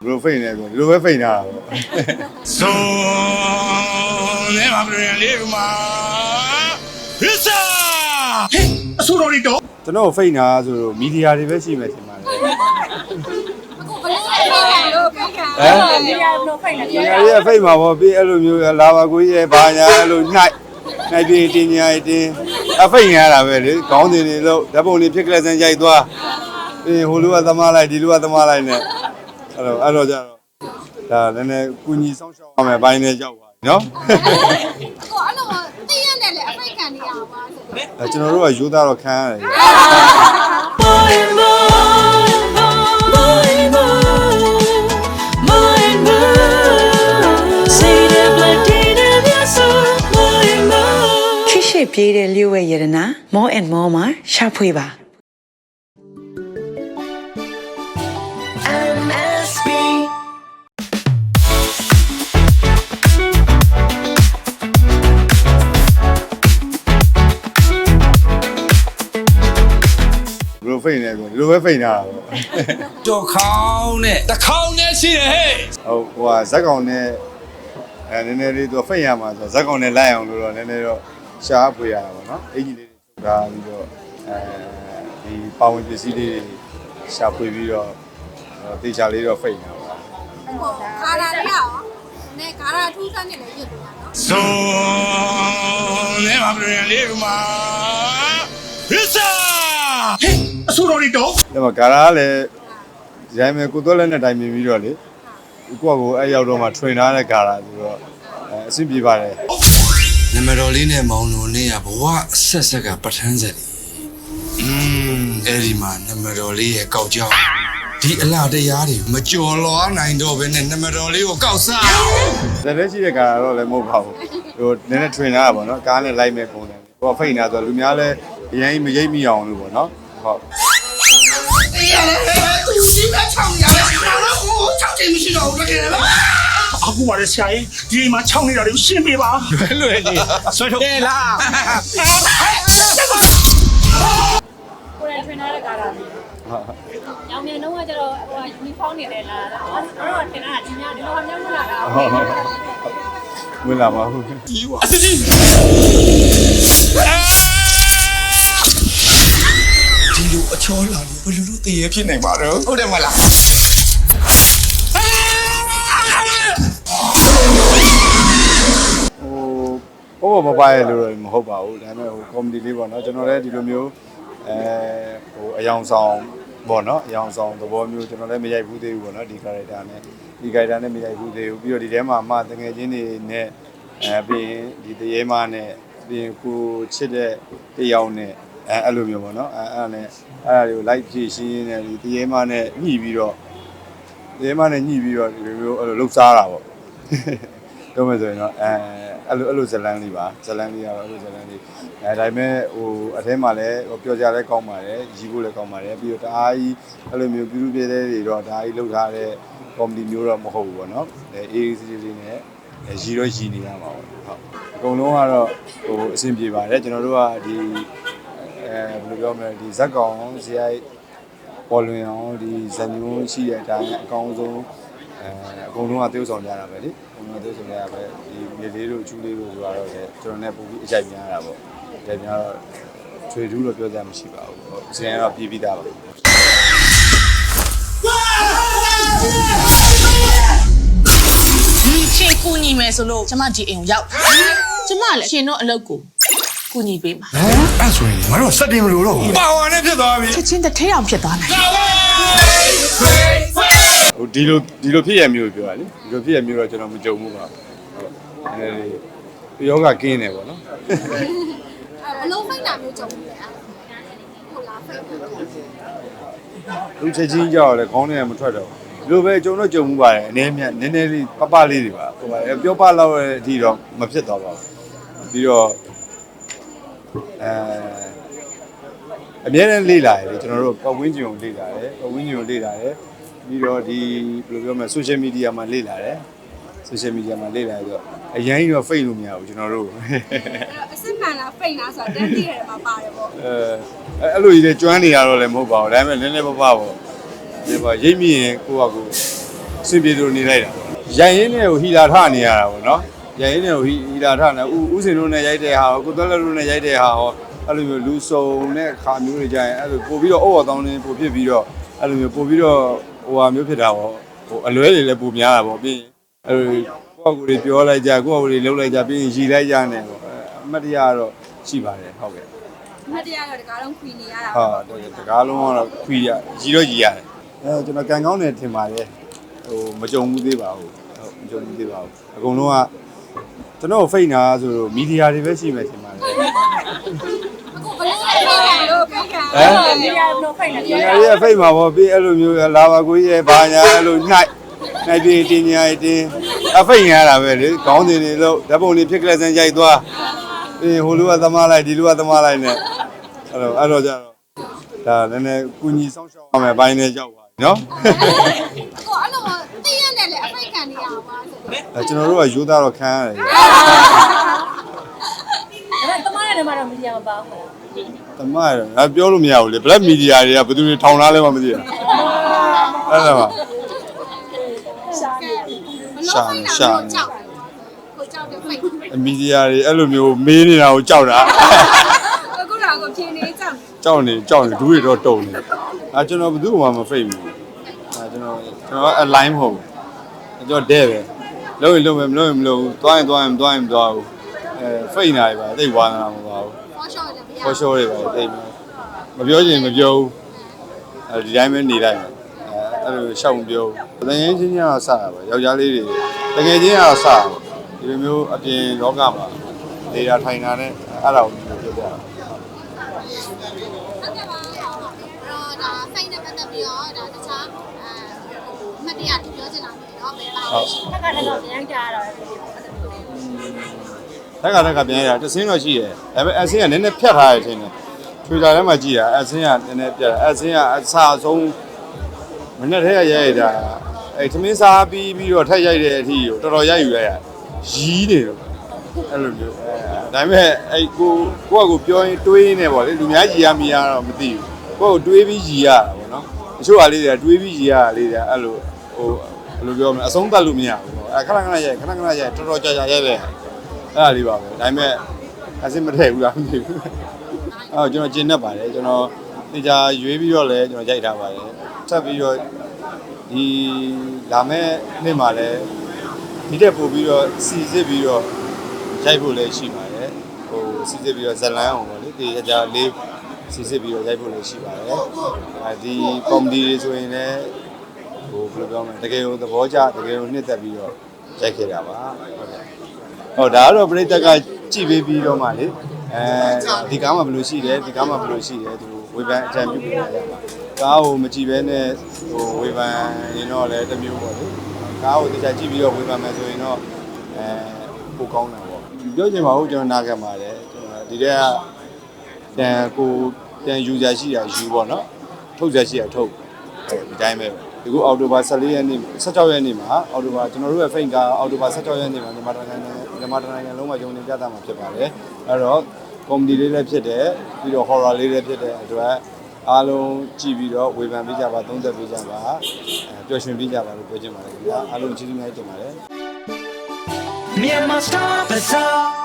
ဘယ်လိုဖိတ်နေလဲဆိုဒီလိုပဲဖိတ်နေတာပေါ့ Son de Gabrielima. ¡Esa! အဆိုတော်တွေတော့ကျွန်တော်ဖိတ်နေတာဆိုတော့မီဒီယာတွေပဲရှိမယ်ထင်ပါတယ်အခုဘယ်လိုလဲလို့ပြောခံဟမ်နေရာဘယ်လိုဖိတ်လဲမီဒီယာတွေကဖိတ်မှာပေါ့ပြီးအဲ့လိုမျိုးလာပါကိုကြီးရဲ့ဘာညာအဲ့လိုနှိုက်နှိုက်ပြီးတင်ညာတင်အဖိတ်နေရတာပဲလေခေါင်းစဉ်တွေလို့ဓာတ်ပုံတွေဖြစ်ကလေးစမ်းရိုက်သွားပြီးဟိုလူကသမားလိုက်ဒီလူကသမားလိုက်နဲ့ အဲ့လိုအဲ့လိုကြတော့ဒါနည်းနည်းကုညီဆောင်ရှောက်ရမယ်ဘိုင်းနဲ့ရောက်ပါပြီနော်အခုအဲ့လိုတည့်ရက်နဲ့လေအဖိတ်ခံနေရပါဆိုအဲကျွန်တော်တို့ကယူသားတော့ခံရတယ် More and more, more and more, more and more. Say the blood in your soul, more and more. ခိရှိပြေးတဲ့လျှို့ဝဲရတနာ more and more မှာရှာဖွေပါ လိုဖိတ်နေလဲဆိုဒီလိုပဲဖိတ်နေတာပေါ့တော့ခေါင်းနဲ့တစ်ခေါင်းနဲ့ရှိတယ်ဟဲ့ဟုတ်ဟိုကဇက်ကောင်နဲ့အဲနည်းနည်းလေးသူဖိတ်ရမှာဆိုတော့ဇက်ကောင်နဲ့လိုက်အောင်လို့တော့နည်းနည်းတော့ရှားဖွေရတာပေါ့နော်အင်ကြီးလေးတွေချုပ်ထားပြီးတော့အဲဒီပါဝင်ပစ္စည်းလေးတွေရှာဖွေပြီးတော့တေချာလေးတော့ဖိတ်နေတာပါဟိုခါရာတွေရောနဲခါရာထူးဆန်းနေလေရွတ်လို့ရနော် Son de Gabrielima. ¡Esa! အဆူတော်တွေတော့ဒါမှဂါရာကလည်းရိုင်းမယ်ကိုသွက်လက်နဲ့တိုင်ပင်ပြီးတော့လေကိုယ့်ကိုယ်အဲ့ရောက်တော့မှ train ထားတဲ့ဂါရာဆိုတော့အဲ့အဆင်ပြေပါတယ်နံပါတ်တော်လေးနဲ့မောင်နှုံနဲ့ကဘဝအဆက်ဆက်ကပဋ္ဌာန်းဆက်ကြီးอืมအဲ့ဒီမှာနံပါတ်တော်လေးရဲ့ကောက်ကြောင်းဒီအလားတရားတွေမကျော်လွားနိုင်တော့ဘဲနဲ့နံပါတ်တော်လေးကိုကောက်စားလက်လက်ရှိတဲ့ကာကတော့လည်းမဟုတ်ပါဘူးဟိုနည်းနည်း train ထားတာပေါ့နော်ကားနဲ့လိုက်မဲ့ပုံစံကိုယ်ကဖိတ်နေတာဆိုတော့လူများလည်းအရင်မရိပ်မိအောင်လို့ပေါ့နော် ဟုတ်အေးရတယ်သူကြီးပဲချောင်းရတယ်ကျွန်တော်ဟိုချောင်းချိန်မရှိတော့ဘူးတကယ်လားအခုပါလေဆရာကြီးဒီအိမ်မှာချောင်းနေတာတွေကိုရှင်းပေးပါလွယ်နေဆွဲထုတ်တယ်လားကိုယ်တိုင် trainer တဲ့ကားတာလေဟုတ်။ရောင်မြန်တော့ကကျတော့ဟိုက uniform နေတယ်လား။အဲ့တော့တင်တာဒီများဒီလိုဟာမျိုးမလာတာဟုတ်ဟုတ်ဝင်လာပါဘူးကြီးဝါအစကြီး ဒီလိုအချောလာနေဘယ်လိုလုပ်တည်ရဖြစ်နိုင်ပါတော့ဟုတ်တယ်မလားဟိုဟိုဘဘရဲ့လို့တော့မဟုတ်ပါဘူးဒါပေမဲ့ဟို comedy လေးပေါ့နော်ကျွန်တော်လည်းဒီလိုမျိုးအဲဟိုအယောင်ဆောင်ပေါ့နော်အယောင်ဆောင်သဘောမျိုးကျွန်တော်လည်းမရိုက်ဘူးသေးဘူးပေါ့နော်ဒီ character နဲ့ဒီ character နဲ့မရိုက်ဘူးသေးဘူးပြီးတော့ဒီထဲမှာအမတငယ်ချင်းတွေနဲ့အဲပြီးရင်ဒီတရေမနဲ့ပြီးရင်ကိုချစ်တဲ့တယောက်နဲ့ အဲအဲ့လိုမျိုးပေါ့နော်အဲအဲ့ဒါနဲ့အဲ့ဒါတွေကို live ဖြည့်ရှင်းရင်းနဲ့ဒီတရေမနဲ့ညှိပြီးတော့တရေမနဲ့ညှိပြီးတော့ဒီလိုမျိုးအဲ့လိုလှုပ်ရှားတာပေါ့တော့မယ်ဆိုရင်တော့အဲအဲ့လိုအဲ့လိုဇလန်းလေးပါဇလန်းလေးကတော့အဲ့လိုဇလန်းလေးအဲဒါပေမဲ့ဟိုအထဲမှာလည်းဟိုပျော်ကြလည်းကောင်းပါတယ်ရီးဖို့လည်းကောင်းပါတယ်ပြီးတော့တအားကြီးအဲ့လိုမျိုးပြူးပြဲတဲ့တွေတော့ဒါကြီးလှုပ်ထားတဲ့ကောမဒီမျိုးတော့မဟုတ်ဘူးပေါ့နော်အဲအေးအေးဆေးဆေးလေးနဲ့အဲရီတော့ရီနေရမှာပေါ့ဟုတ်အကုန်လုံးကတော့ဟိုအဆင်ပြေပါတယ်ကျွန်တော်တို့ကဒီ အဲဘယ်လိုပြောမလဲဒီဇက်ကောင်ဇီအိုက်ပေါ်လွင်အောင်ဒီဇန်ညွန်းရှိတဲ့အတိုင်းအကောင်းဆုံးအဲအကုန်လုံးကတိုးဆောင်ကြတာပဲလေအကုန်လုံးတိုးဆောင်ကြတာပဲဒီမြေလေးတို့ချူလေးတို့ဆိုတော့လေကျွန်တော်နဲ့ပုံပြီးအကြိုက်များတာပေါ့အကြိုက်များတော့ထွေထူးတော့ပြောကြမှရှိပါဘူးဟုတ်အစင်ကတော့ပြည်ပြီးသားပါဒီချင်းကူညီမယ်ဆိုလို့ကျမဒီအိမ်ကိုရောက်ကျမလည်းရှင်တို့အလုပ်ကို ကူညီပေးမှာအဲ့ဆိုရင်ငါတို့စက်တင်မလို့တော့ပါဝါနဲ့ဖြစ်သွားပြီချက်ချင်းတစ်ထဲအောင်ဖြစ်သွားနိုင်ဟိုဒီလိုဒီလိုဖြစ်ရမျိုးပြောတာလေဒီလိုဖြစ်ရမျိုးတော့ကျွန်တော်မကြုံဘူးပါဟုတ်အဲဒီယောဂကင်းတယ်ပေါ့နော်အဲဘလုံးဖိတ်တာမျိုးကြုံဘူးလေအဲ့ဟိုလားဖိတ်လူချက်ချင်းကြောက်လဲခေါင်းထဲကမထွက်တော့ဘူးဒီလိုပဲကြုံတော့ကြုံမှုပါတယ်အနေနဲ့နည်းနည်းလေးပပလေးတွေပါဟိုပါပြောပလောက်တဲ့အထိတော့မဖြစ်တော့ပါဘူးပြီးတော့ အဲအများနဲ့လေ့လာရတယ်ကျွန်တော်တို့ပတ်ဝန်းကျင်ကိုလေ့လာတယ်ပတ်ဝန်းကျင်ကိုလေ့လာတယ်ပြီးတော့ဒီဘယ်လိုပြောမလဲ social media မှာလေ့လာတယ် social media မှာလေ့လာရတော့အရင်ကတော့ fake လို့မရဘူးကျွန်တော်တို့အစစ်မှန်လားဖိတ်လားဆိုတာတန်းတည့်ရတယ်မှာပါတယ်ပေါ့အဲအဲ့လိုကြီးလေကျွမ်းနေရတော့လည်းမဟုတ်ပါဘူးဒါပေမဲ့နည်းနည်းပါးပါးပေါ့ဒီပါရိပ်မိရင်ကိုယ့်ဟာကိုယ်စင်ပြေလို့နေလိုက်တာပေါ့ရိုင်ရင်းနဲ့ကိုဟီလာထနေရတာပေါ့နော် ရိုင်ရင်းနဲ့ကိုဟီဟီလာထနေဥဥစင်တို့နဲ့ရိုက်တဲ့ဟာဟောကိုသွက်လက်တို့နဲ့ရိုက်တဲ့ဟာဟောအဲ့လိုမျိုးလူစုံတဲ့ခါမျိုးတွေကြရင်အဲ့လိုပို့ပြီးတော့အော်အော်တောင်းနေပို့ဖြစ်ပြီးတော့အဲ့လိုမျိုးပို့ပြီးတော့ဟိုဟာမျိုးဖြစ်တာပေါ့ဟိုအလွဲတွေလည်းပိုများတာပေါ့ပြီးရင်အဲ့လိုကိုယ့်အကူတွေပြောလိုက်ကြကိုယ့်အကူတွေလှုပ်လိုက်ကြပြီးရင်ရီလိုက်ကြနေပေါ့အမှတ်တရကတော့ရှိပါတယ်ဟုတ်ကဲ့မတရားတော့တကားလုံးခွီနေရတာဟုတ်တယ်တကားလုံးကတော့ခွီရရီတော့ရီရတယ်အဲကျွန်တော်ကန်ကောင်းတယ်ထင်ပါတယ်ဟိုမကြုံဘူးသေးပါဘူးဟုတ်မကြုံဘူးသေးပါဘူးအကုန်လုံးက ကျွန်တော်ဖိတ်နာဆိုတော့မီဒီယာတွေပဲရှိမယ်ထင်ပါတယ်အခုဘယ်လိုလဲလို့ပြောခံဟမ်ဒီရဘလို့ခိုင်းနေမီဒီယာတွေဖိတ်မှာပေါ့ပြီးအဲ့လိုမျိုးလာပါကိုကြီးရဲ့ဘာညာအဲ့လိုနှိုက်နှိုက်ပြီးတင်ညာတင်အဖိတ်နေရတာပဲလေခေါင်းစဉ်တွေလို့ဓာတ်ပုံတွေဖြစ်ကလေးစမ်းကြိုက်သွားပြီးဟိုလူကသမားလိုက်ဒီလူကသမားလိုက်နဲ့အဲ့တော့အဲ့တော့ကြတော့ဒါနည်းနည်းကုညီဆောင်ရှောက်ရမယ်ဘိုင်းနဲ့ကြောက်ပါနော်အခုအဲ့လိုသိရတဲ့လေအဖိတ်ခံနေရပါဆိုတော့ အဲကျွန်တော်တို့ကယူသားတော့ခံရတယ်ဒါပေမဲ့တမရတဲ့မှာတော့မကြအောင်ပါဘူး။တမရငါပြောလို့မရဘူးလေ။ Black Media တွေကဘယ်သူတွေထောင်ထားလဲမှမသိဘူး။အဲ့ဒါပါဘလို့ဖိတ်တာမျိုးကြောက်ကိုကြောက်တယ်ဖိတ်။ Media တွေအဲ့လိုမျိုးမေးနေတာကိုကြောက်တာအခုတော့ကိုဖြင်းနေကြောက်။ကြောက်နေကြောက်နေဒူးတွေတော့တုံနေ။အဲကျွန်တော်ဘယ်သူမှမဖိတ်ဘူး။အဲကျွန်တော်ကျွန်တော်အလိုင်းမဟုတ်ဘူး။ကျွန်တော်တဲ့ပဲ။ လုံးရင်လုံးမယ်မလုံးရင်မလုံးဘူး။သွားရင်သွားရင်မသွားရင်မသွားဘူး။အဲဖိတ်နေရပါတိတ်ဝါနာမပါဘူးဖောရှော့တယ်ဗျာ။ခေါ်ရှောတွေပါတိတ်မပြောချင်မပြောဘူး။အဲဒီတိုင်းပဲနေလိုက်မယ်။အဲအဲ့လိုရှောက်မပြောဘူး။တကယ်ချင်းချင်းကစတာပဲ။ယောက်ျားလေးတွေတကယ်ချင်းကစတာဒီလိုမျိုးအပြင်လောကမှာနေတာထိုင်တာနဲ့အဲ့ဒါကိုပြောပြတာဟုတ်ကဲ့ပါတော့ဒါဖိတ်နဲ့ပတ်သက်ပြီးတော့ဒါတခြားအဲမတရားသူပြောချင်တာ နော်ဘယ်ပါလဲရှိတစ်ခါတစ်ခါပြန်ကြရတော့တက်ကတက်ကပြန်ရတာတဆင်းတော့ရှိတယ်ဒါပေမဲ့အဆင်းကနည်းနည်းဖြတ်ထားတယ်ထင်တယ် Twitter ထဲမှာကြည့်တာအဆင်းကနည်းနည်းပြတ်အဆင်းကအဆအဆုံးမနေ့ထဲရရိုက်တာအဲသမင်းစားပြီးပြီးတော့ထက်ရိုက်တဲ့အထိကိုတော်တော်ရိုက်ယူလိုက်ရရီးနေတော့အဲ့လိုမျိုးဒါပေမဲ့အဲကိုကိုကကိုပြောရင်တွေးနေပေါ့လေလူများကြီးရမရတော့မသိဘူးကိုကကိုတွေးပြီးကြီးရတာပေါ့နော်အချို့ဟာလေးတွေကတွေးပြီးကြီးရတာလေးတွေအဲ့လိုဟို ဘယ်လိုပြောမလဲအဆုံးသတ်လို့မရဘူးပေါ့အဲခဏခဏရိုက်ခဏခဏရိုက်တော်တော်ကြာကြာရိုက်တယ်အဲ့ဒါလေးပါပဲဒါပေမဲ့အစစ်မထည့်ဘူးလားမသိဘူးအဲ့တော့ကျွန်တော်ကျင်တတ်ပါတယ်ကျွန်တော်နေကြရွေးပြီးတော့လည်းကျွန်တော်ရိုက်ထားပါတယ်ထပ်ပြီးတော့ဒီလာမဲ့နေ့မှာလည်းဒီတက်ပို့ပြီးတော့စီစစ်ပြီးတော့ရိုက်ဖို့လည်းရှိပါတယ်ဟိုစီစစ်ပြီးတော့ဇလန်းအောင်ပေါ့လေဒီအကြလေးစီစစ်ပြီးတော့ရိုက်ဖို့လည်းရှိပါတယ်အဲဒီကောမဒီတွေဆိုရင်လည်း ဟိုဘယ်လိုပြောမလဲတကယ်ကိုသဘောကျတကယ်ကိုနှစ်သက်ပြီးတော့ရိုက်ခဲ့တာပါဟုတ်ကဲ့ဟောဒါကတော့ပြိတ္တကကြည့်ပေးပြီးတော့မှလေအဲဒီကားမှာဘယ်လိုရှိတယ်ဒီကားမှာဘယ်လိုရှိတယ်သူဝေဖန်အကြံပြုပေးရပါကားကိုမကြည့်ဘဲနဲ့ဟိုဝေဖန်ရင်တော့လည်းတစ်မျိုးပေါ့လေကားကိုတရားကြည့်ပြီးတော့ဝေဖန်မယ်ဆိုရင်တော့အဲပိုကောင်းတာပေါ့ပြောချင်ပါဘူးကျွန်တော်နားခံပါတယ်ကျွန်တော်ဒီတဲ့ကတန်ကိုတန်ယူကြရှိတာယူပေါ့နော်ထုတ်ကြရှိတာထုတ်ဒီတိုင်းပဲ ဒီခုအော်တိုဘာ14ရက်နေ့16ရက်နေ့မှာအော်တိုဘာကျွန်တော်တို့ရဲ့ဖိတ်ကအော်တိုဘာ16ရက်နေ့မှာမြန်မာတိုင်းမြန်မာတိုင်းလုံးမှာယုံနေပြတာမှာဖြစ်ပါတယ်အဲ့တော့ကောမဒီလေးလည်းဖြစ်တယ်ပြီးတော့ horror လေးလည်းဖြစ်တဲ့အတွက်အားလုံးကြည့်ပြီးတော့ဝေဖန်ပေးကြပါသုံးသပ်ပေးကြပါအဲပျော်ရွှင်ပေးကြပါလို့ပြောချင်ပါတယ်ခင်ဗျာအားလုံးကျေးဇူးများတင်ပါတယ် Myanmar Star Bazaar